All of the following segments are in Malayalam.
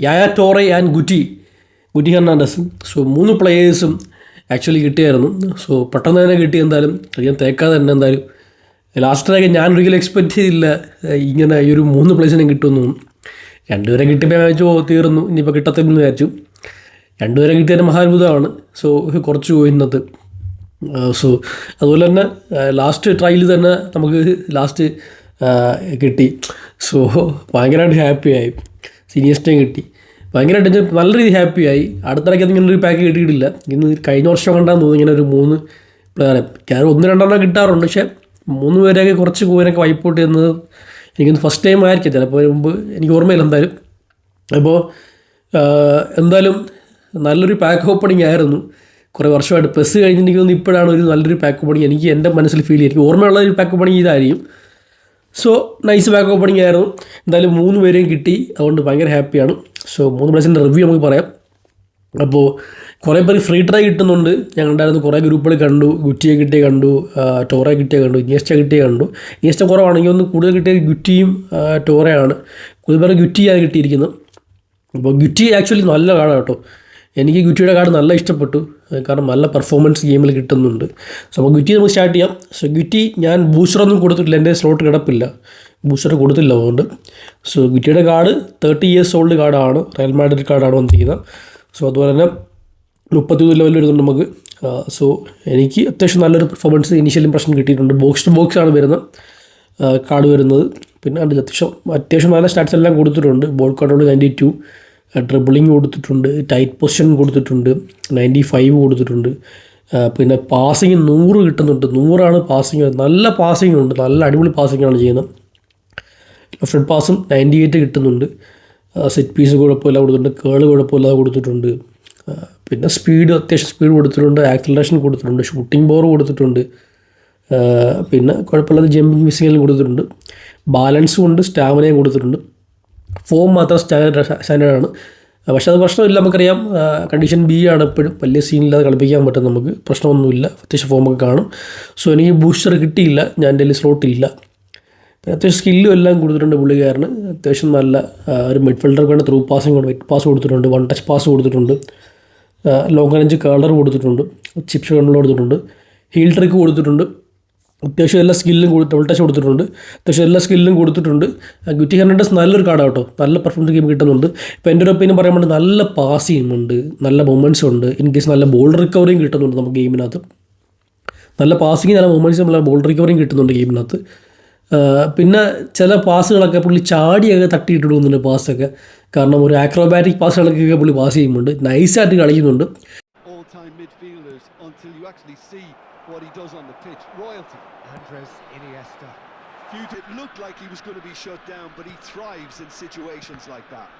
Yaya Toure and Guti Guti ഹെർണാണ്ടസും. So മൂന്ന് പ്ലെയേഴ്സും ആക്ച്വലി കിട്ടിയായിരുന്നു. സോ പെട്ടെന്ന് തന്നെ കിട്ടി എന്തായാലും. അധികം തേക്കാതെ തന്നെ എന്തായാലും. ലാസ്റ്റിലേക്ക് ഞാൻ ഒരിക്കലും എക്സ്പെക്റ്റ് ചെയ്തില്ല. ഇങ്ങനെ ഈ ഒരു മൂന്ന് പ്ലേസിനെ കിട്ടുമെന്നും. രണ്ടുപേരെ കിട്ടിയപ്പോൾ "ഓ, തീർന്നു. ഇനിയിപ്പോൾ കിട്ടത്തില്ലെന്ന് വിചാരിച്ചു. രണ്ടുപേരെ കിട്ടിയതിന് മഹാത്ഭുതമാണ്. സോ കുറച്ച് പോയി സോ അതുപോലെ തന്നെ ലാസ്റ്റ് ട്രയലിൽ തന്നെ നമുക്ക് ലാസ്റ്റ് കിട്ടി. സോ ഭയങ്കരമായിട്ട് ഹാപ്പിയായി സീനിയർസ്റ്റേയും കിട്ടി. ഭയങ്കരമായിട്ട് ഞാൻ നല്ല രീതിയിൽ ഹാപ്പിയായി അടുത്തിടയ്ക്ക് അത് ഇങ്ങനെ ഒരു പാക്ക് കിട്ടിയിട്ടില്ല. ഇന്ന് കഴിഞ്ഞ വർഷം കണ്ടാന്ന് തോന്നുന്നു ഇങ്ങനെ ഒരു മൂന്ന് പ്ലെയറെ ഞാൻ ഒന്ന് രണ്ടെണ്ണം കിട്ടാറുണ്ട്. പക്ഷേ മൂന്ന് പേരെയൊക്കെ കുറച്ച് കൂവനൊക്കെ വൈപ്പ് ഔട്ട് ചെയ്യുന്നത് എനിക്കൊന്ന് ഫസ്റ്റ് ടൈം ആയിരിക്കും. ചിലപ്പോൾ മുമ്പ് എനിക്ക് ഓർമ്മയില്ല എന്തായാലും. അപ്പോൾ എന്തായാലും നല്ലൊരു പാക്ക് ഓപ്പണിംഗ് ആയിരുന്നു. കുറേ വർഷമായിട്ട്. പെസ് കഴിഞ്ഞിട്ട് എനിക്ക് തോന്നുന്നു ഇപ്പോഴാണ് ഒരു നല്ലൊരു പാക്ക് ഓപ്പണിംഗ് എനിക്ക് എന്റെ മനസ്സിൽ ഫീൽ ചെയ്യും. ഓർമ്മയുള്ള ഒരു പാക്ക് ഓപ്പണിംഗ് ഇതായിരിക്കും. സോ നൈസ് ബാക്ക് ഓപ്പണിംഗ് ആയിരുന്നു. എന്തായാലും മൂന്ന് പേരെയും കിട്ടി. അതുകൊണ്ട് ഭയങ്കര ഹാപ്പിയാണ് സോ മൂന്ന് പ്ലേസിന്റെ റിവ്യൂ നമുക്ക് പറയാം. അപ്പോൾ കുറേ പേർ ഫ്രീ ട്രൈ കിട്ടുന്നുണ്ട്. ഞാൻ ഉണ്ടായിരുന്നു കുറേ ഗ്രൂപ്പുകൾ കണ്ടു. ഗുറ്റിയെ കിട്ടിയ കണ്ടു. ടോറെ കിട്ടിയ കണ്ടു. ഇനിയസ്റ്റ കിട്ടിയ കണ്ടു. ഇനിയസ്റ്റ കുറവാണെങ്കിൽ ഒന്ന് കൂടുതൽ കിട്ടിയ ഗുറ്റിയും ടോറയാണ് കൂടുതൽ പേർ ഗുറ്റിയാണ് കിട്ടിയിരിക്കുന്നത്. അപ്പോൾ ഗുറ്റി ആക്ച്വലി നല്ല കാർഡാണ് കേട്ടോ. എനിക്ക് ഗുറ്റിയുടെ കാർഡ് നല്ല ഇഷ്ടപ്പെട്ടു. കാരണം നല്ല പെർഫോമൻസ് ഗെയിമിൽ കിട്ടുന്നുണ്ട്. സോ അപ്പോൾ ഗുറ്റി നമുക്ക് സ്റ്റാർട്ട് ചെയ്യാം. സോ ഗുറ്റി ഞാൻ ബൂസ്റ്ററൊന്നും കൊടുത്തിട്ടില്ല. എന്റെ സ്ലോട്ട് കിടപ്പില്ല. ബൂസ്റ്റർ കൊടുത്തില്ല അതുകൊണ്ട്. സോ ഗുറ്റിയുടെ കാർഡ് തേർട്ടി ഇയേഴ്സ് ഓൾഡ് കാർഡാണ് റയൽ മാഡ്രിഡ് കാർഡാണ് വന്നിരിക്കുന്നത്. സോ അതുപോലെ തന്നെ മുപ്പത്തി ലെവൽ വരുന്നുണ്ട് നമുക്ക്. സോ എനിക്ക് അത്യാവശ്യം നല്ലൊരു പെർഫോമൻസ് ഇനീഷ്യൽ ഇംപ്രഷൻ കിട്ടിയിട്ടുണ്ട്. ബോക്സ് ടു ബോക്സ് ആണ് വരുന്നത്. കാർഡ് വരുന്നത്. പിന്നെ അതിൽ അത്യാവശ്യം അത്യാവശ്യം നല്ല സ്റ്റാറ്റ്സ് എല്ലാം കൊടുത്തിട്ടുണ്ട്. Ball control ninety two dribbling കൊടുത്തിട്ടുണ്ട് ടൈറ്റ് പൊസിഷൻ കൊടുത്തിട്ടുണ്ട് നയന്റി ഫൈവ് കൊടുത്തിട്ടുണ്ട് പിന്നെ പാസിങ് നൂറ് കിട്ടുന്നുണ്ട്. നൂറാണ് പാസിങ് നല്ല പാസിങ് ഉണ്ട്. നല്ല അടിപൊളി പാസിംഗ് ആണ് ചെയ്യുന്നത്. ലെഫ്റ്റ് പാസും നയന്റി എയ്റ്റ് കിട്ടുന്നുണ്ട്. സെറ്റ് പീസ് കുഴപ്പമില്ല കൊടുത്തിട്ടുണ്ട്. കേൾ കുഴപ്പമില്ലാതെ കൊടുത്തിട്ടുണ്ട്. പിന്നെ സ്പീഡ് അത്യാവശ്യം സ്പീഡ് കൊടുത്തിട്ടുണ്ട്. ആക്സലറേഷൻ കൊടുത്തിട്ടുണ്ട്. ഷൂട്ടിംഗ് ബോർ കൊടുത്തിട്ടുണ്ട്. പിന്നെ കുഴപ്പമില്ലാതെ ജമ്പിങ് മിസ്സിങ്ങും കൊടുത്തിട്ടുണ്ട്. ബാലൻസും ഉണ്ട് സ്റ്റാമിനയും കൊടുത്തിട്ടുണ്ട്. ഫോം മാത്രം സ്റ്റാൻഡേർഡ് സ്റ്റാൻഡേർഡാണ് പക്ഷേ അത് പ്രശ്നമില്ല നമുക്കറിയാം. കണ്ടീഷൻ ബി ആണ് എപ്പോഴും വലിയ സീനില്ലാതെ കളിപ്പിക്കാൻ പറ്റും നമുക്ക്. പ്രശ്നമൊന്നുമില്ല. അത്യാവശ്യം ഫോമൊക്കെ കാണും. സോ എനിക്ക് ബൂസ്റ്റർ കിട്ടിയില്ല. ഞാൻ എന്റെ സ്ലോട്ടില്ല അത്യാവശ്യം സ്കില്ലും എല്ലാം കൊടുത്തിട്ടുണ്ട് പുള്ളിക്കാരന്. അത്യാവശ്യം നല്ല ഒരു മിഡ്ഫീൽഡർക്ക് വേണ്ട ത്രൂ പാസിങ് വെറ്റ് പാസ് കൊടുത്തിട്ടുണ്ട്. വൺ ടച്ച് പാസ് കൊടുത്തിട്ടുണ്ട്. ലോങ് റേഞ്ച് കളർ കൊടുത്തിട്ടുണ്ട്. ചിപ്സ് കണ്ണിൽ കൊടുത്തിട്ടുണ്ട്. ഹീൽ ട്രിക്ക് കൊടുത്തിട്ടുണ്ട്. അത്യാവശ്യം എല്ലാ സ്കില്ലും കൊടുത്ത് ഡബിൾ ടച്ച് കൊടുത്തിട്ടുണ്ട്. അത്യാവശ്യം എല്ലാ സ്കില്ലും കൊടുത്തിട്ടുണ്ട്. ഗുറ്റി ഹെർണാണ്ടസ് നല്ലൊരു കാർഡാണ് കേട്ടോ നല്ല പെർഫോമൻസ് ഗെയിം കിട്ടുന്നുണ്ട്. ഇപ്പോൾ എന്റെ ഒരു ഒപ്പീനിയൻ പറയാൻ വേണ്ടി നല്ല പാസ് ചെയ്യുന്നുണ്ട്. നല്ല മൊമെന്റ്സ് ഉണ്ട്. ഇൻ കേസ് നല്ല ബോൾ റിക്കവറിയും കിട്ടുന്നുണ്ട് നമുക്ക് ഗെയിമിനകത്ത് നല്ല പാസിങ് നല്ല മൊമെന്റ്സ് നല്ല ബോൾ റിക്കവറിയും കിട്ടുന്നുണ്ട് ഗെയിമിനകത്ത് പിന്നെ ചില പാസുകളൊക്കെ പുള്ളി ചാടിയൊക്കെ തട്ടിയിട്ട് പോകുന്നുണ്ട് പാസ്സൊക്കെ കാരണം ഒരു ആക്രോബാറ്റിക് പാസുകളൊക്കെ പുള്ളി പാസ് ചെയ്യുന്നുണ്ട്. നൈസായിട്ട് കളിക്കുന്നുണ്ട്. All-time midfielders until you actually see what he does on the pitch. Royalty. Andres Iniesta. It looked like he was going to be shut down, but he thrives in situations like that.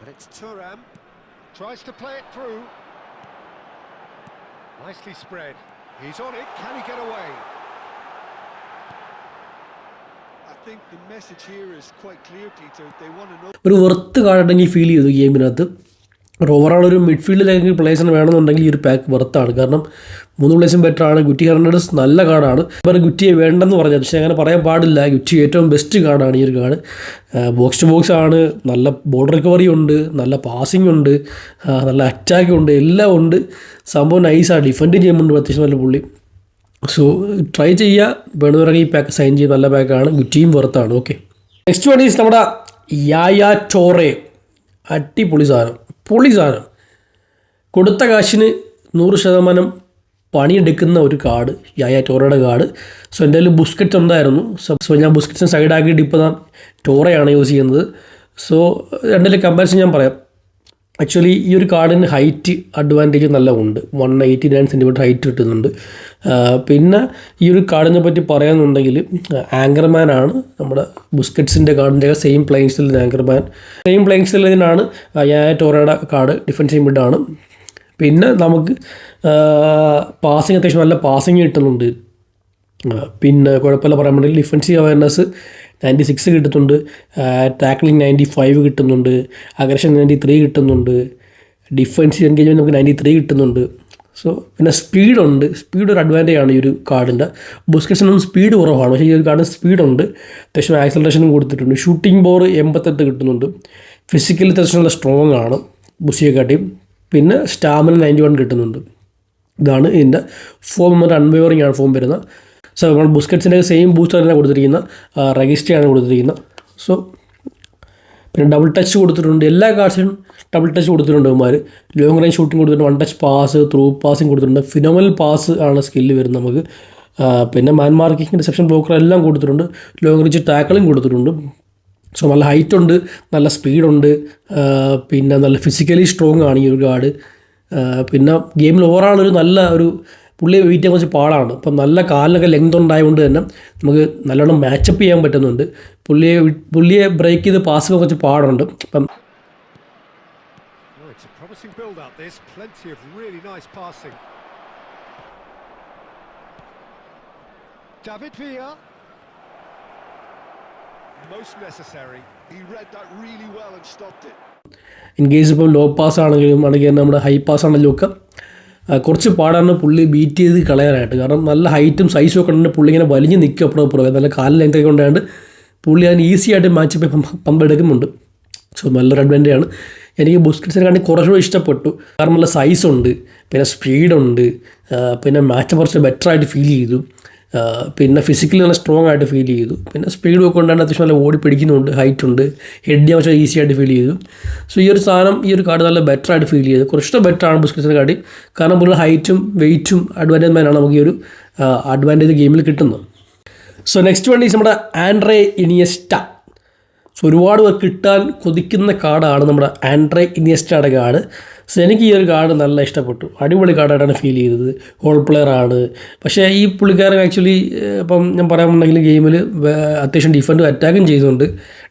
And it's Turam. Tries to play it through. Nicely spread. He's on it. Can he get away? ഒരു വെറുത്ത് കാർഡ് എനിക്ക് ഫീൽ ചെയ്തു ഗെയിമിനകത്ത് ഓവറോൾ ഒരു മിഡ്ഫീൽഡിലേക്ക് പ്ലേസിന് വേണമെന്നുണ്ടെങ്കിൽ ഈ ഒരു പാക്ക് വെറുത്താണ് കാരണം മൂന്ന് പ്ലേസും ബെറ്റർ ആണ്. ഗുറ്റി ഹെർണാണ്ടസ് നല്ല കാർഡാണ്. ഇവർ ഗുറ്റിയെ വേണ്ടെന്ന് പറഞ്ഞത് പക്ഷേ അങ്ങനെ പറയാൻ പാടില്ല. ഗുറ്റി ഏറ്റവും ബെസ്റ്റ് കാർഡാണ് ഈ ഒരു കാർഡ്. ബോക്സ് ടു ബോക്സ് ആണ്. നല്ല ബോൾ റിക്കവറി ഉണ്ട്. നല്ല പാസിംഗ് ഉണ്ട്. നല്ല അറ്റാക്ക് ഉണ്ട്. എല്ലാം ഉണ്ട്. സംഭവം നൈസാണ് ഡിഫൻഡ് ചെയ്യുന്നുണ്ട് അത്യാവശ്യം നല്ല പുള്ളി. സോ ട്രൈ ചെയ്യുക വേണമെന്നുണ്ടെങ്കിൽ ഈ പാക്ക് സൈൻ ചെയ്ത് നല്ല പാക്കാണ് ഗുറ്റിയും പുറത്താണ് ഓക്കെ നെക്സ്റ്റ് വൺ ഈസ് നമ്മുടെ യായ ടോറെ അടിപൊളി സാധനം. പൊളി സാധനം. കൊടുത്ത കാശിന് നൂറ് ശതമാനം പണിയെടുക്കുന്ന ഒരു കാർഡ്. യായ ടോറയുടെ കാർഡ്. സോ എന്റെ കയ്യിൽ ബുസ്ക്കറ്റ്സ് ഉണ്ടായിരുന്നു. സോ ഞാൻ ബുസ്ക്കറ്റ്സിന് സൈഡാക്കിയിട്ട് ഇപ്പോൾ ഞാൻ ടോറയാണ് യൂസ് ചെയ്യുന്നത്. സോ രണ്ടിലെ കമ്പാരിസൺ ഞാൻ പറയാം. ആക്ച്വലി ഈ ഒരു കാർഡിന് ഹൈറ്റ് അഡ്വാന്റേജ് നല്ല ഉണ്ട്. One eighty nine centimetre height കിട്ടുന്നുണ്ട് പിന്നെ ഈ ഒരു കാർഡിനെ പറ്റി പറയാന്നുണ്ടെങ്കിൽ ആങ്കർമാൻ ആണ് നമ്മുടെ ബുസ്കറ്റ്സിന്റെ കാർഡിന്റെ സെയിം പ്ലെയിങ് സ്റ്റൈലിൽ ആങ്കർമാൻ സെയിം പ്ലെയിങ് ഇതിനാണ് ടോറയുടെ കാർഡ് ഡിഫൻസീവ് മിഡാണ് പിന്നെ നമുക്ക് പാസിങ് അത്യാവശ്യം നല്ല പാസിങ് കിട്ടുന്നുണ്ട്. പിന്നെ കുഴപ്പമില്ല പറയാൻ വേണ്ടി ഡിഫൻസീവ് അവയർനെസ് നയന്റി സിക്സ് കിട്ടുന്നുണ്ട്. ടാക്ലിംഗ് നയന്റി ഫൈവ് കിട്ടുന്നുണ്ട്. അഗ്രഷൻ നയന്റി ത്രീ കിട്ടുന്നുണ്ട്. ഡിഫൻസ് എൻഗേജ്മെന്റ് നമുക്ക് നയന്റി ത്രീ കിട്ടുന്നുണ്ട്. സോ പിന്നെ സ്പീഡുണ്ട് സ്പീഡ് ഒരു അഡ്വാന്റേജ് ആണ് ഈ ഒരു കാർഡിന്റെ ബുസ്കറ്റ്സിനൊന്നും സ്പീഡ് കുറവാണ്. പക്ഷേ ഈ ഒരു കാർഡിന് സ്പീഡുണ്ട് അത്യാവശ്യം ആക്സലറേഷനും കൊടുത്തിട്ടുണ്ട്. ഷൂട്ടിംഗ് ബോർ എൺപത്തെട്ട് കിട്ടുന്നുണ്ട്. ഫിസിക്കലി അത്യാവശ്യം നല്ല സ്ട്രോങ് ആണ്. ബുസിയെക്കാട്ടിയും. പിന്നെ സ്റ്റാമിന നയന്റി വൺ കിട്ടുന്നുണ്ട്. ഇതാണ് ഇതിന്റെ ഫോം അൺവേവറിങ് ആണ് ഫോം വരുന്നത്. സോ നമ്മൾ ബുസ്കറ്റ്സിന്റെ സെയിം ബൂസ്റ്റർ തന്നെ കൊടുത്തിരിക്കുന്ന റെജിസ്റ്റിയാണ് കൊടുത്തിരിക്കുന്നത്. സോ പിന്നെ ഡബിൾ ടച്ച് കൊടുത്തിട്ടുണ്ട്. എല്ലാ കാർഡ്സിനും ഡബിൾ ടച്ച് കൊടുത്തിട്ടുണ്ട് ഇവന്മാർ ലോങ് റേഞ്ച് ഷൂട്ടിംഗ് കൊടുത്തിട്ടുണ്ട് one touch pass through passing കൊടുത്തിട്ടുണ്ട്. ഫിനോമൽ പാസ് ആണ് സ്കില്ല് വരുന്നത് നമുക്ക്. പിന്നെ മാൻ മാർക്കിംഗ് റിസപ്ഷൻ ബ്ലോക്കർ എല്ലാം കൊടുത്തിട്ടുണ്ട്. ലോങ് റേഞ്ച് ടാക്കിളും കൊടുത്തിട്ടുണ്ട്. സോ നല്ല ഹൈറ്റ് ഉണ്ട് നല്ല സ്പീഡുണ്ട് പിന്നെ നല്ല ഫിസിക്കലി സ്ട്രോങ് ആണ് ഈ ഒരു ഗാർഡ് പിന്നെ ഗെയിമിൽ ഓവറാൾ ഒരു നല്ല ഒരു പുള്ളിയെ വെയിറ്റ് കുറച്ച് പാടാണ് അപ്പം നല്ല കാലിനൊക്കെ ലെങ്ത് ഉണ്ടായതുകൊണ്ട് തന്നെ നമുക്ക് നല്ലോണം മാച്ചപ്പ് ചെയ്യാൻ പറ്റുന്നുണ്ട് പുള്ളിയെ പുള്ളിയെ ബ്രേക്ക് ചെയ്ത് പാസ് കുറച്ച് പാടുണ്ട് അപ്പം Oh, it's a promising build-up. There's plenty of really nice passing. David Villa. Most necessary. He read that really well and stopped it. In case ഇപ്പം ലോ പാസ് ആണെങ്കിലും അല്ലെങ്കിൽ നമ്മുടെ ഹൈ പാസ് ആണെങ്കിലും ഒക്കെ കുറച്ച് പാടാണ് പുള്ളി ബീറ്റ് ചെയ്ത് കളയാനായിട്ട്. കാരണം നല്ല ഹൈറ്റും സൈസും ഒക്കെ ഉണ്ട് പുള്ളി ഇങ്ങനെ വലിഞ്ഞ് നിൽക്കും അപ്പുറം അപ്പുറം നല്ല കാലിൽ ലെങ്ത് ഒക്കെ ഉണ്ടായത് പുള്ളി അതിന് ഈസി ആയിട്ട് മാച്ച് പമ്പെടുക്കുന്നുണ്ട് സോ നല്ലൊരു അഡ്വാന്റേജ് ആണ്. എനിക്ക് ബുസ്കറ്റ്സിനെ കണ്ടി കുറച്ചുകൂടെ ഇഷ്ടപ്പെട്ടു. കാരണം നല്ല സൈസ് ഉണ്ട് പിന്നെ സ്പീഡുണ്ട് പിന്നെ മാച്ച് കുറച്ച് ബെറ്റർ ആയിട്ട് ഫീൽ ചെയ്തു. പിന്നെ ഫിസിക്കലി നല്ല സ്ട്രോങ് ആയിട്ട് ഫീൽ ചെയ്തു. പിന്നെ സ്പീഡ് ഒക്കെ കൊണ്ടാണ് അത്യാവശ്യം നല്ല ഓടി പിടിക്കുന്നുണ്ട് ഹൈറ്റ് ഉണ്ട്. ഹെഡ് ചെയ്യാൻ പക്ഷേ ഈസി ആയിട്ട് ഫീൽ ചെയ്തു. സോ ഈ ഒരു സാധനം ഈ ഒരു കാർഡ് നല്ല ബെറ്റർ ആയിട്ട് ഫീൽ ചെയ്തു. കുറച്ചും ബെറ്റർ ആണ് ബുസ്കിസിന്റെ കാർഡ് കാരണം പുള്ളിയുടെ ഹൈറ്റും വെയിറ്റും അഡ്വാന്റേജ്മാനാണ് നമുക്ക് ഈ ഒരു അഡ്വാന്റേജ് ഗെയിമിൽ കിട്ടുന്നത്. സോ നെക്സ്റ്റ് വൺ ഈസ് നമ്മുടെ ആൻഡ്രേ ഇനിയസ്റ്റ സോ ഒരുപാട് പേർ കിട്ടാൻ കൊതിക്കുന്ന കാർഡാണ് നമ്മുടെ ആൻഡ്രേ ഇനിയസ്റ്റയുടെ കാർഡ് സോ എനിക്ക് ഈ ഒരു കാർഡ് നല്ല ഇഷ്ടപ്പെട്ടു. അടിപൊളി കാർഡായിട്ടാണ് ഫീൽ ചെയ്തത്. ഹോൾ പ്ലെയർ ആണ്. പക്ഷേ ഈ പുള്ളിക്കാരൻ ആക്ച്വലി ഇപ്പം ഞാൻ പറയാമെന്നുണ്ടെങ്കിൽ ഗെയിമിൽ അത്യാവശ്യം ഡിഫൻഡും അറ്റാക്കും ചെയ്യുന്നുണ്ട്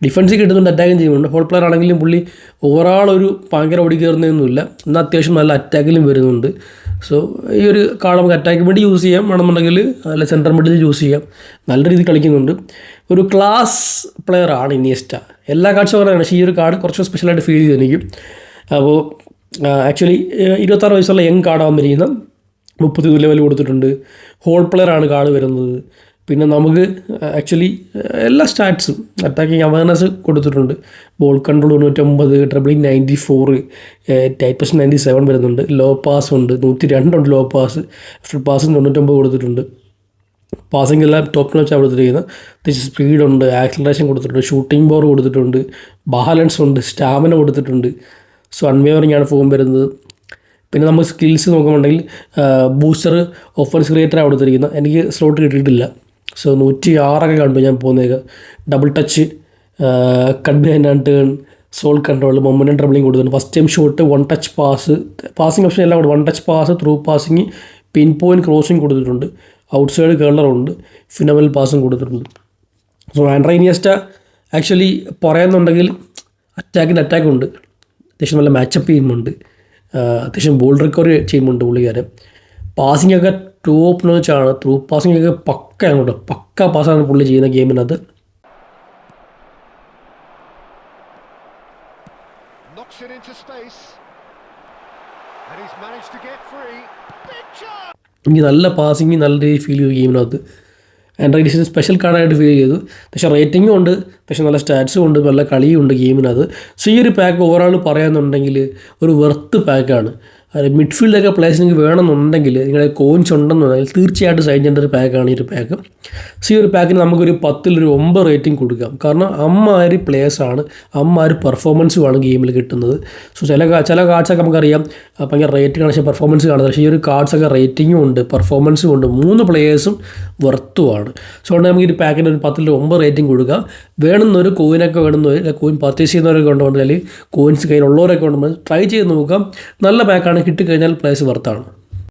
ഡിഫൻസ് കിട്ടുന്നുണ്ട് അറ്റാക്കും ചെയ്യുന്നുണ്ട്. ഹോൾ പ്ലെയർ ആണെങ്കിലും പുള്ളി ഓവറാൾ ഒരു ഭയങ്കര ഓടി കയറുന്നതൊന്നുമില്ല. എന്നാൽ അത്യാവശ്യം നല്ല അറ്റാക്കിലും വരുന്നുണ്ട്. സോ ഈ ഒരു കാർഡ് നമുക്ക് അറ്റാക്ക് വേണ്ടി യൂസ് ചെയ്യാം. വേണമെന്നുണ്ടെങ്കിൽ അല്ല സെന്റർ മിഡിൽ യൂസ് ചെയ്യാം. നല്ല രീതിയിൽ കളിക്കുന്നുണ്ട്. ഒരു ക്ലാസ് പ്ലെയർ ആണ് ഇനിയസ്റ്റ. എല്ലാ കാർഡ്സും പറയുന്നത് പക്ഷേ ഈ ഒരു കാർഡ് കുറച്ച് സ്പെഷ്യലായിട്ട് ഫീൽ ചെയ്തു എനിക്ക് അപ്പോൾ ആക്ച്വലി ഇരുപത്താറ് വയസ്സുള്ള യങ് കാർഡ് വന്നിരിക്കുന്ന മുപ്പത്തി ലെവൽ കൊടുത്തിട്ടുണ്ട്. ഹോൾ പ്ലെയർ ആണ് കാർഡ് വരുന്നത്. പിന്നെ നമുക്ക് ആക്ച്വലി എല്ലാ സ്റ്റാറ്റ്സും അറ്റാക്കിങ് അവയർനെസ് കൊടുത്തിട്ടുണ്ട്. ബോൾ കൺട്രോൾ തൊണ്ണൂറ്റൊമ്പത് dribbling ninety four types ninety seven വരുന്നുണ്ട്. ലോ പാസ് ഉണ്ട് നൂറ്റി രണ്ടുണ്ട് ലോ പാസ് ഫുൾ പാസ് തൊണ്ണൂറ്റൊമ്പത് കൊടുത്തിട്ടുണ്ട്. പാസിംഗ് എല്ലാം ടോപ്പ് നോച്ചാണ് കൊടുത്തിരിക്കുന്നത്. അത്യാവശ്യം സ്പീഡുണ്ട് ആക്സലറേഷൻ കൊടുത്തിട്ടുണ്ട് ഷൂട്ടിംഗ് ബോർ കൊടുത്തിട്ടുണ്ട് ബാലൻസ് ഉണ്ട് സ്റ്റാമിന കൊടുത്തിട്ടുണ്ട്. സോ അൺവേവറിങ് ആണ് ഫോം വരുന്നത്. പിന്നെ നമ്മൾ സ്കിൽസ് നോക്കുന്നുണ്ടെങ്കിൽ ബൂസ്റ്റർ ഓഫൻസ് ക്രിയേറ്ററാണ് കൊടുത്തിരിക്കുന്നത്. എനിക്ക് സ്ലോട്ട് കിട്ടിയിട്ടില്ല. സോ നൂറ്റി ആറൊക്കെ കണ്ടു ഞാൻ പോകുന്നേക്ക് double touch cut and turn sole control momentum dribbling കൊടുക്കുന്നു. First time shot one touch pass passing option എല്ലാം one touch pass through passing pin point crossing കൊടുത്തിട്ടുണ്ട്. ഔട്ട് സൈഡ് കേളറുണ്ട് ഫിനമൽ പാസും കൊടുത്തിട്ടുണ്ട്. സോ ആൻഡ്രൈനിയസ്റ്റ ആക്ച്വലി പറയുന്നുണ്ടെങ്കിൽ അറ്റാക്കിന്റെ അറ്റാക്ക് ഉണ്ട്. അത്യാവശ്യം നല്ല മാച്ചപ്പ് ചെയ്യുന്നുണ്ട് അത്യാവശ്യം ബോൾ റിക്കവറി ചെയ്യുന്നുണ്ട് പുള്ളിക്കാരൻ. പാസിംഗ് ഒക്കെ ടോപ്പ് നോച്ചാണ് ത്രൂ പാസിംഗ് ഒക്കെ പക്ക അങ്ങോട്ട്. പക്ക പാസ്സാണ് പുള്ളി ചെയ്യുന്ന ഗെയിമിനകത്ത്. എനിക്ക് നല്ല പാസിങ് നല്ല രീതിയിൽ ഫീൽ ചെയ്തു ഗെയിമിനകത്ത്. ആൻഡ്രോയിഡ് ഡിസിന് സ്പെഷ്യൽ കാർഡായിട്ട് ഫീൽ ചെയ്തു. പക്ഷേ റേറ്റിംഗും ഉണ്ട്. പക്ഷേ നല്ല സ്റ്റാറ്റ്സും ഉണ്ട്. നല്ല കളിയും ഉണ്ട് ഗെയിമിനകത്ത്. സോ ഈ ഒരു പാക്ക് ഓവറോൾ പറയാന്നുണ്ടെങ്കിൽ ഒരു വെർത്ത് പാക്കാണ് മിഡ്ഫീൽഡൊക്കെ പ്ലേസ് നിങ്ങൾക്ക് വേണമെന്നുണ്ടെങ്കിൽ നിങ്ങളുടെ കോയിൻസ് ഉണ്ടെന്നുണ്ടെങ്കിൽ തീർച്ചയായിട്ടും സൈൻ ചെയ്യേണ്ട ഒരു പാക്കാണ് ഈ ഒരു പാക്ക് സോ ഈ ഒരു പാക്കിന് നമുക്കൊരു പത്തിലൊരു ഒമ്പത് റേറ്റിംഗ് കൊടുക്കാം. കാരണം അമ്മാതിരി ആണ് അമ്മാര് പെർഫോമൻസുമാണ് ഗെയിമിൽ കിട്ടുന്നത്. സോ ചില ചില കാർഡ്സൊക്കെ നമുക്കറിയാം. ഭയങ്കര റേറ്റ് പക്ഷേ പെർഫോമൻസ് കാണുന്നത് പക്ഷേ ഈ ഒരു കാർഡ്സൊക്കെ റേറ്റിംഗും ഉണ്ട് പെർഫോമൻസും ഉണ്ട്. മൂന്ന് പ്ലേയേഴ്സും വർത്തുമാണ് സോ അതുകൊണ്ട് നമുക്ക് ഈ പാക്കിന്റെ ഒരു പത്തിൽ ഒമ്പത് റേറ്റിംഗ് കൊടുക്കുക വേണമെന്നൊരു കോയിനൊക്കെ വേണമെന്നൊരു കോയിൻ പർച്ചേസ് ചെയ്യുന്നവരൊക്കെ ഉണ്ടെങ്കിൽ അല്ലെങ്കിൽ കോയിൻസ് കയ്യിലുള്ളവരൊക്കെ ഉണ്ടെങ്കിൽ ട്രൈ ചെയ്ത് നോക്കാം. നല്ല പാക്കാണ് കിട്ടിക്കഴിഞ്ഞാൽ പ്രൈസ് വർത്താണ്